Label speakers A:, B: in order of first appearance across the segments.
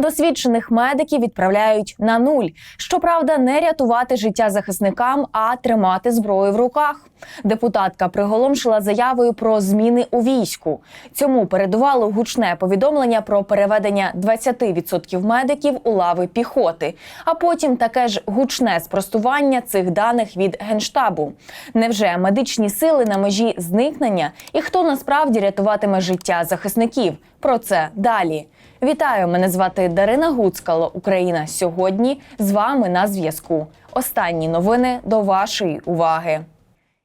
A: Досвідчених медиків відправляють на нуль. Щоправда, не рятувати життя захисникам, а тримати зброю в руках. Депутатка приголомшила заявою про зміни у війську. Цьому передувало гучне повідомлення про переведення 20% медиків у лави піхоти. А потім таке ж гучне спростування цих даних від генштабу. Невже медичні сили на межі зникнення і хто насправді рятуватиме життя захисників? Про це далі. Вітаю! Мене звати Дарина Гуцкало. Україна сьогодні з вами на зв'язку. Останні новини до вашої уваги.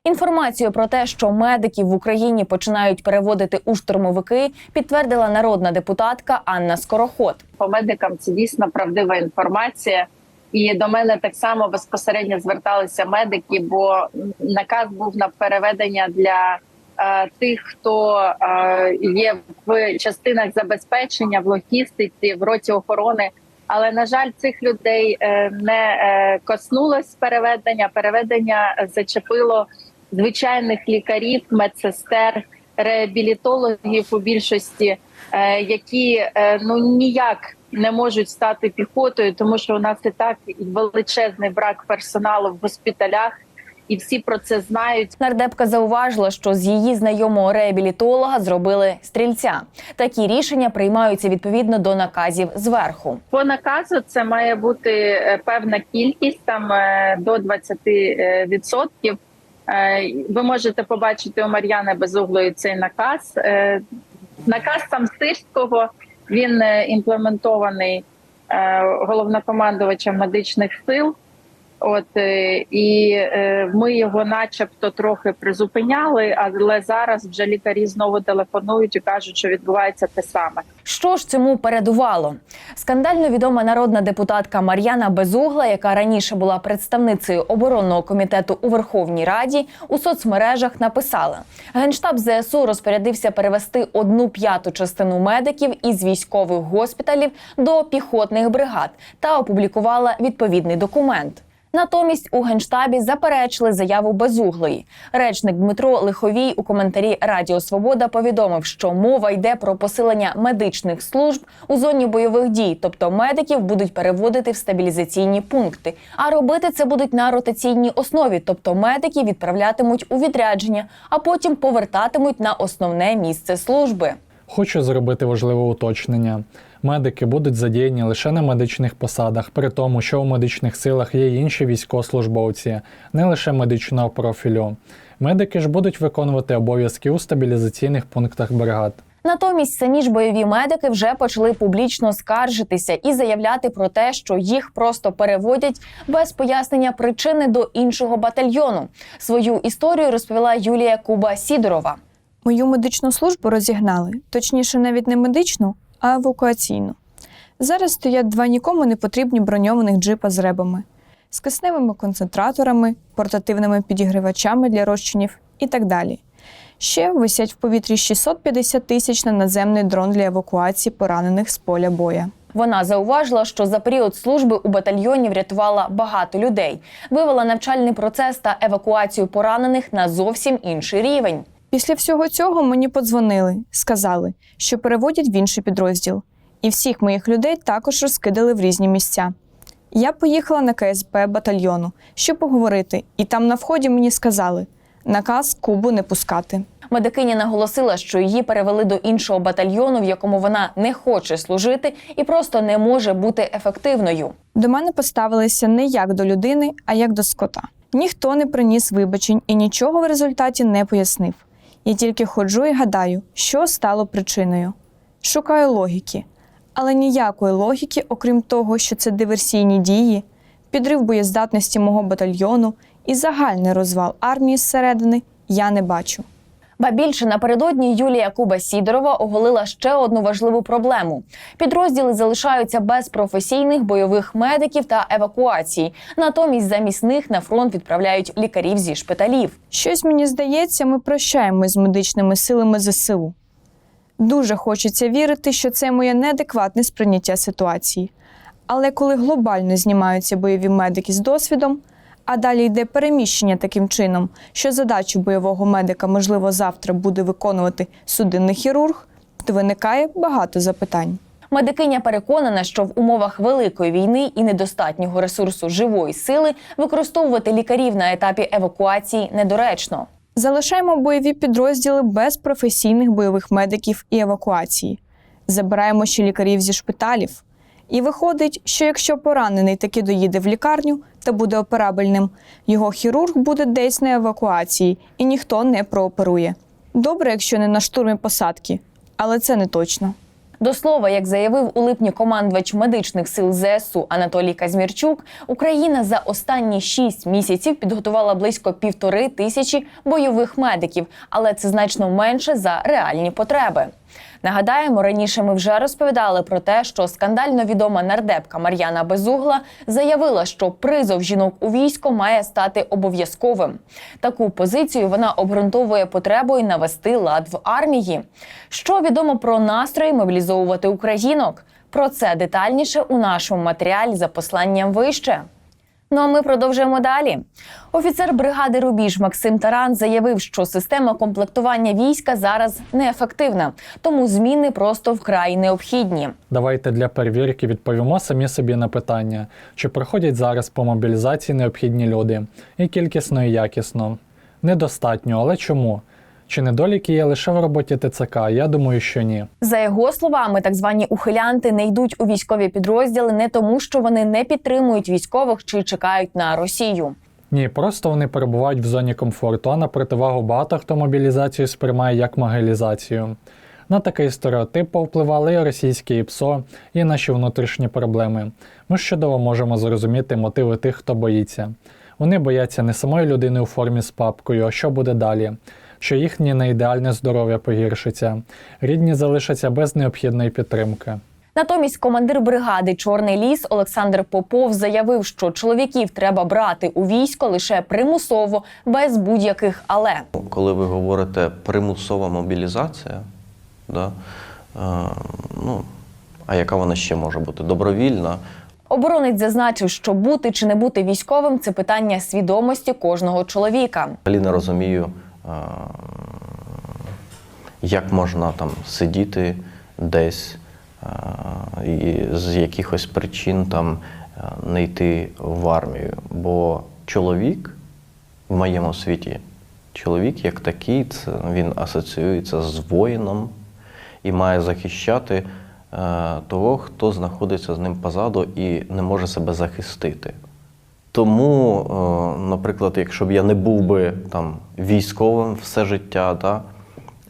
A: Інформацію про те, що медиків в Україні починають переводити у штурмовики, підтвердила народна депутатка Анна Скороход.
B: по медикам це дійсно правдива інформація. І до мене так само безпосередньо зверталися медики, бо наказ був на переведення для тих, хто е, є в частинах забезпечення, в логістиці, в роті охорони. Але на жаль, цих людей е, не е, коснулось переведення. Переведення зачепило звичайних лікарів, медсестер, реабілітологів у більшості, е, які е, ну ніяк не можуть стати піхотою, тому що у нас і так величезний брак персоналу в госпіталях, і всі про це знають.
A: Нардепка зауважила, що з її знайомого реабілітолога зробили стрільця. Такі рішення приймаються відповідно до наказів зверху.
B: По наказу це має бути е, певна кількість, там е, до 20%. Е, Ви можете побачити у Мар'яни Безуглої цей наказ. Наказ сам Сирського він імплементований головнокомандувачем медичних сил. От е, і е, ми його, начебто, трохи призупиняли, але зараз вже лікарі знову телефонують і кажуть, що відбувається те саме.
A: Що ж цьому передувало? Скандально відома народна депутатка Мар'яна Безугла, яка раніше була представницею оборонного комітету у Верховній Раді, у соцмережах написала: Генштаб ЗСУ розпорядився перевести одну п'яту частину медиків із військових госпіталів до піхотних бригад та опублікувала відповідний документ. Натомість у генштабі заперечили заяву безуглої. Речник Дмитро Лиховій у коментарі Радіо Свобода повідомив, що мова йде про посилення медичних служб у зоні бойових дій, тобто медиків будуть переводити в стабілізаційні пункти. А робити це будуть на ротаційній основі, тобто медики відправлятимуть у відрядження, а потім повертатимуть на основне місце служби.
C: Хочу зробити важливе уточнення. Медики будуть задіяні лише на медичних посадах, при тому, що у медичних силах є інші військовослужбовці, не лише медичного профілю. Медики ж будуть виконувати обов'язки у стабілізаційних пунктах бригад.
A: Натомість самі ж бойові медики вже почали публічно скаржитися і заявляти про те, що їх просто переводять без пояснення причини до іншого батальйону. Свою історію розповіла Юлія Куба Сідорова.
D: Мою медичну службу розігнали, точніше, навіть не медичну, а евакуаційну. Зараз стоять два нікому не потрібні броньованих джипа з ребами, з кисневими концентраторами, портативними підігрівачами для розчинів і так далі. Ще висять в повітрі 650 тисяч на наземний дрон для евакуації поранених з поля боя.
A: Вона зауважила, що за період служби у батальйоні врятувала багато людей, вивела навчальний процес та евакуацію поранених на зовсім інший рівень.
D: Після всього цього мені подзвонили, сказали, що переводять в інший підрозділ. І всіх моїх людей також розкидали в різні місця. Я поїхала на КСП батальйону, щоб поговорити, і там на вході мені сказали: наказ Кубу не пускати.
A: Медикиня наголосила, що її перевели до іншого батальйону, в якому вона не хоче служити і просто не може бути ефективною.
D: До мене поставилися не як до людини, а як до скота. Ніхто не приніс вибачень і нічого в результаті не пояснив. Я тільки ходжу і гадаю, що стало причиною. Шукаю логіки, але ніякої логіки, окрім того, що це диверсійні дії, підрив боєздатності мого батальйону і загальний розвал армії зсередини я не бачу.
A: Ба більше напередодні Юлія Куба Сідорова оголила ще одну важливу проблему: підрозділи залишаються без професійних бойових медиків та евакуацій. Натомість замість них на фронт відправляють лікарів зі шпиталів.
D: Щось мені здається, ми прощаємось з медичними силами ЗСУ. Дуже хочеться вірити, що це моє неадекватне сприйняття ситуації. Але коли глобально знімаються бойові медики з досвідом, а далі йде переміщення таким чином, що задачу бойового медика, можливо, завтра буде виконувати судинний хірург, то виникає багато запитань.
A: Медикиня переконана, що в умовах великої війни і недостатнього ресурсу живої сили використовувати лікарів на етапі евакуації недоречно.
D: Залишаємо бойові підрозділи без професійних бойових медиків і евакуації. Забираємо ще лікарів зі шпиталів. І виходить, що якщо поранений таки доїде в лікарню та буде операбельним, його хірург буде десь на евакуації і ніхто не прооперує. Добре, якщо не на штурмі посадки, але це не точно.
A: До слова, як заявив у липні командувач медичних сил ЗСУ Анатолій Казмірчук, Україна за останні шість місяців підготувала близько півтори тисячі бойових медиків, але це значно менше за реальні потреби. Нагадаємо, раніше ми вже розповідали про те, що скандально відома нардепка Мар'яна Безугла заявила, що призов жінок у військо має стати обов'язковим. Таку позицію вона обґрунтовує потребою навести лад в армії. Що відомо про настрої мобілізовувати українок? Про це детальніше у нашому матеріалі за посланням вище. Ну а ми продовжуємо далі. Офіцер бригади Рубіж Максим Таран заявив, що система комплектування війська зараз неефективна, тому зміни просто вкрай необхідні.
C: Давайте для перевірки відповімо самі собі на питання, чи проходять зараз по мобілізації необхідні люди, і кількісно, і якісно. Недостатньо, але чому? Чи недоліки є лише в роботі ТЦК? Я думаю, що ні.
A: За його словами, так звані ухилянти не йдуть у військові підрозділи не тому, що вони не підтримують військових чи чекають на Росію.
C: Ні, просто вони перебувають в зоні комфорту, а на противагу багато хто мобілізацію сприймає як могилізацію. На такий стереотип повпливали і російське ІПСО, і наші внутрішні проблеми. Ми ж чудово можемо зрозуміти мотиви тих, хто боїться. Вони бояться не самої людини у формі з папкою, а що буде далі, що їхнє неідеальне здоров'я погіршиться, рідні залишаться без необхідної підтримки.
A: Натомість командир бригади Чорний ліс Олександр Попов заявив, що чоловіків треба брати у військо лише примусово, без будь-яких але.
E: Коли ви говорите примусова мобілізація, да, е, ну, а яка вона ще може бути? Добровільна.
A: Оборонець зазначив, що бути чи не бути військовим це питання свідомості кожного чоловіка.
E: Взагалі не розумію, як можна там сидіти десь е, і з якихось причин там е, не йти в армію. Бо чоловік в моєму світі, чоловік як такий, це він асоціюється з воїном і має захищати е, того, хто знаходиться з ним позаду і не може себе захистити. Тому, е, наприклад, якщо б я не був би там військовим все життя, да,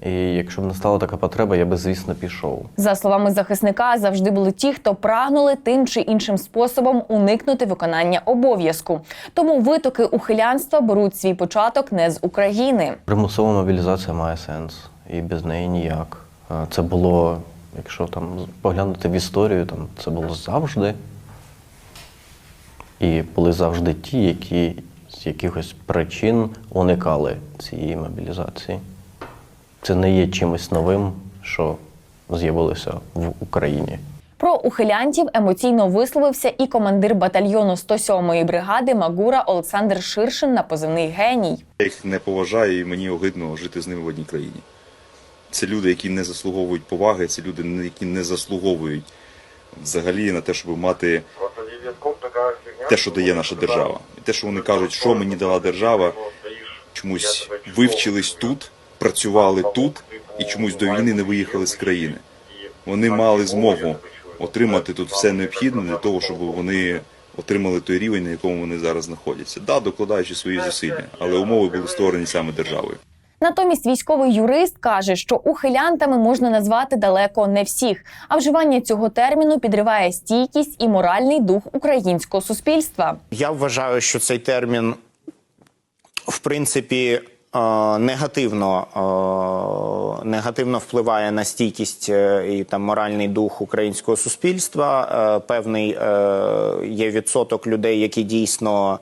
E: і якщо б не стала така потреба, я би, звісно, пішов.
A: За словами захисника, завжди були ті, хто прагнули тим чи іншим способом уникнути виконання обов'язку. Тому витоки ухилянства беруть свій початок не з України.
E: Примусова мобілізація має сенс, і без неї ніяк. Е, Це було, якщо там поглянути в історію, там це було завжди. І були завжди ті, які з якихось причин уникали цієї мобілізації. Це не є чимось новим, що з'явилося в Україні.
A: Про ухилянтів емоційно висловився і командир батальйону 107-ї бригади Магура Олександр Ширшин на позивний геній.
F: Я їх не поважаю і мені огидно жити з ними в одній країні. Це люди, які не заслуговують поваги, це люди, які не заслуговують взагалі на те, щоб мати те, що дає наша держава. І те, що вони кажуть, що мені дала держава, чомусь вивчились тут, працювали тут і чомусь до війни не виїхали з країни. Вони мали змогу отримати тут все необхідне для того, щоб вони отримали той рівень, на якому вони зараз знаходяться. Да, докладаючи свої зусилля, але умови були створені саме державою.
A: Натомість військовий юрист каже, що ухилянтами можна назвати далеко не всіх, а вживання цього терміну підриває стійкість і моральний дух українського суспільства.
G: Я вважаю, що цей термін, в принципі, е, негативно, е, негативно впливає на стійкість е, і там моральний дух українського суспільства. Певний є відсоток людей, які дійсно.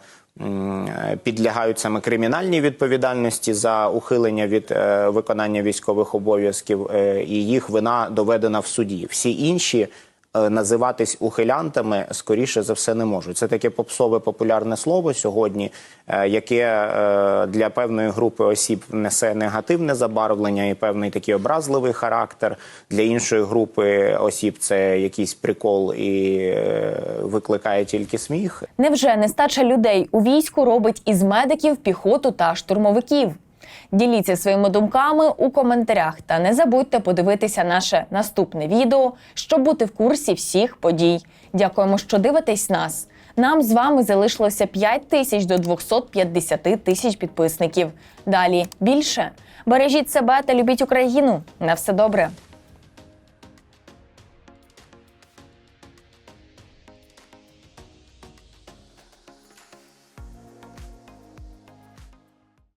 G: Підлягають саме кримінальній відповідальності за ухилення від е, виконання військових обов'язків, е, і їх вина доведена в суді. Всі інші
D: називатись ухилянтами, скоріше за все, не можуть. Це таке попсове популярне слово сьогодні, е, яке е, для певної групи осіб несе негативне забарвлення і певний такий образливий характер. Для іншої групи осіб це якийсь прикол і е, викликає тільки сміх.
A: Невже нестача людей у війську робить із медиків піхоту та штурмовиків? Діліться своїми думками у коментарях та не забудьте подивитися наше наступне відео, щоб бути в курсі всіх подій. Дякуємо, що дивитесь нас. Нам з вами залишилося 5 тисяч до 250 тисяч підписників. Далі більше. Бережіть себе та любіть Україну. На все добре.